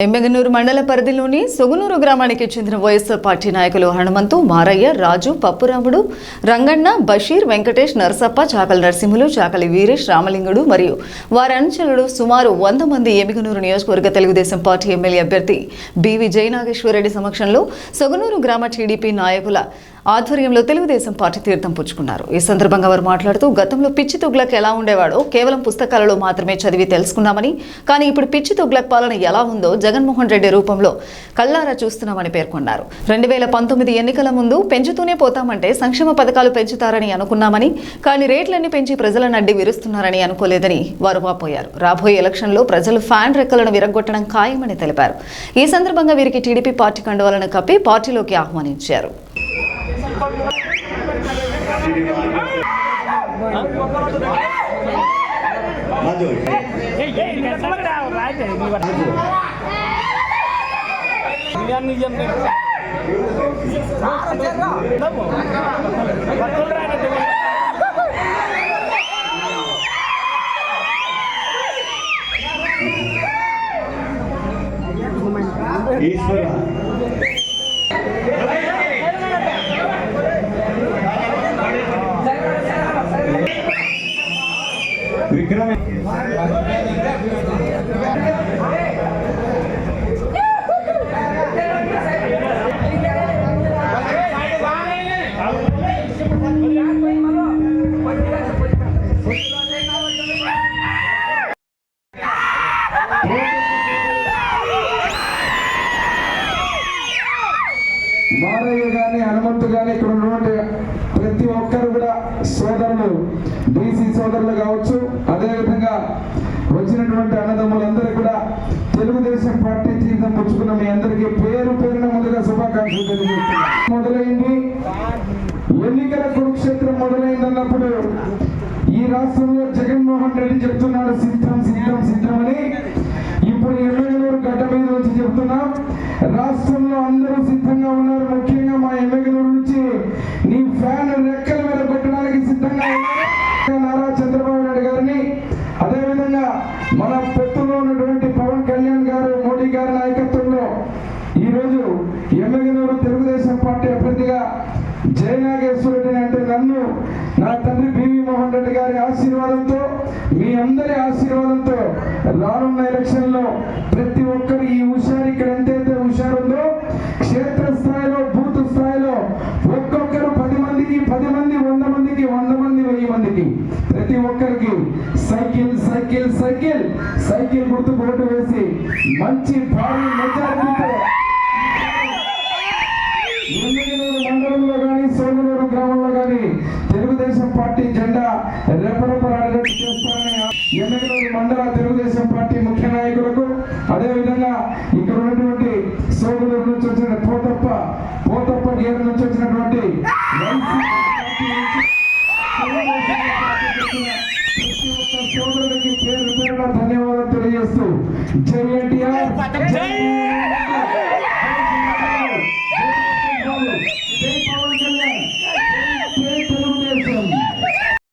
ఎమ్మెగనూరు మండల పరిధిలోని సొగునూరు గ్రామానికి చెందిన వైఎస్ఆర్ పార్టీ నాయకులు హనుమంతు మారయ్య రాజు పప్పురాముడు రంగన్న బషీర్ వెంకటేష్ నరసప్ప చాకలి నరసింహులు చాకలి వీరేష్ రామలింగుడు మరియు వారి అనుచరులు సుమారు వంద మంది ఎమ్మెగనూరు నియోజకవర్గ తెలుగుదేశం పార్టీ ఎమ్మెల్యే అభ్యర్థి బివి జయనాగేశ్వరరెడ్డి సమక్షంలో సొగనూరు గ్రామ టీడీపీ నాయకుల ఆధ్వర్యంలో తెలుగుదేశం పార్టీ తీర్థం పుచ్చుకున్నారు. ఈ సందర్భంగా వారు మాట్లాడుతూ గతంలో పిచ్చి తుగ్లక్ ఎలా ఉండేవాడో కేవలం పుస్తకాలలో మాత్రమే చదివి తెలుసుకున్నామని కానీ ఇప్పుడు పిచ్చి తుగ్లక్ పాలన ఎలా ఉందో జగన్మోహన్ రెడ్డి రూపంలో కళ్ళారా చూస్తున్నామని పేర్కొన్నారు. రెండు వేల పంతొమ్మిది ఎన్నికల ముందు పెంచుతూనే పోతామంటే సంక్షేమ పథకాలు పెంచుతారని అనుకున్నామని కానీ రేట్లన్నీ పెంచి ప్రజలను అడ్డి విరుస్తున్నారని అనుకోలేదని వారు వాపోయారు. రాబోయే ఎలక్షన్లో ప్రజలు ఫ్యాన్ రెక్కలను విరగొట్టడం ఖాయమని తెలిపారు. ఈ సందర్భంగా వీరికి టీడీపీ పార్టీ కండువాలను కప్పి పార్టీలోకి ఆహ్వానించారు. Má rồi. ஈஸ்வரா మారయ్య గాని హనుమంతు గాని ఇక్కడ ఉన్నటువంటి ప్రతి ఒక్కరు కూడా సోదరులు బీసీ సోదరులు కావచ్చు. అదేవిధంగా వచ్చినటువంటి అన్నదమ్ములందరూ కూడా తెలుగుదేశం పార్టీ జీవితం పుచ్చుకున్న మీ అందరికీ పేరు పేరున ముందుగా శుభాకాంక్షలు తెలియజేస్తున్నాను. మొదలైంది. ఎన్నికల కురుక్షేత్రం మొదలైందన్నప్పుడు ఈ రాష్ట్రంలో జగన్మోహన్ రెడ్డి చెప్తున్నాడు రాష్ట్రంలో అందరూ సిద్ధంగా ఉన్నారు. ముఖ్యంగా మా ఎమ్మెల్యేల నుంచి నీ ఫ్యాన్ రెక్కల మీద పెట్టడానికి సిద్ధంగా ఉన్నారు. నారా చంద్రబాబు నాయుడు గారిని. అదేవిధంగా మన పొత్తులో ఉన్నటువంటి పవన్ కళ్యాణ్ గారు మోడీ గారి నాయకత్వంలో ఈరోజు ఎమ్మెగనూరు తెలుగుదేశం పార్టీ అభ్యర్థిగా జయనాగేశ్వరరెడ్డి అంటే నన్ను నా తండ్రి బివి మోహన్ రెడ్డి గారి ఆశీర్వాదంతో మీ అందరి ఆశీర్వాదంతో రానున్న ఎలక్షన్లో ప్రతి ఒక్కరు ఈ హుషారు ఇక్కడ ఎంతైతే హుషారు ఉందో పది మంది వంద మందికి వంద మంది వెయ్యి మందికి. ప్రతి ఒక్కరికి సైకిల్ సైకిల్ సైకిల్. సైకిల్ గుర్తు ఓటు వేసి మంచి భారీ మెజారిటీతో మండలంలో కానీ సోమనూరు గ్రామంలో కానీ తెలుగుదేశం పార్టీ జెండా రెపరెపలాడేటట్టు చేస్తారని ఎమ్మిగనూరు మండల తెలుగుదేశం పార్టీ ముఖ్య నాయకులకు అదేవిధంగా ఇక్కడ ఉన్నటువంటి సోమనూరు నుంచి వచ్చిన పోతప్ప పోతప్ప గేరు నుంచి వచ్చినటువంటి వైసీపీ పార్టీ నుంచి తెలుగుదేశం పార్టీకి వచ్చిన ప్రతి ఒక్క సోదరులకి పేరు పేరున ధన్యవాదాలు తెలియజేస్తూ జై ఎన్టీఆర్.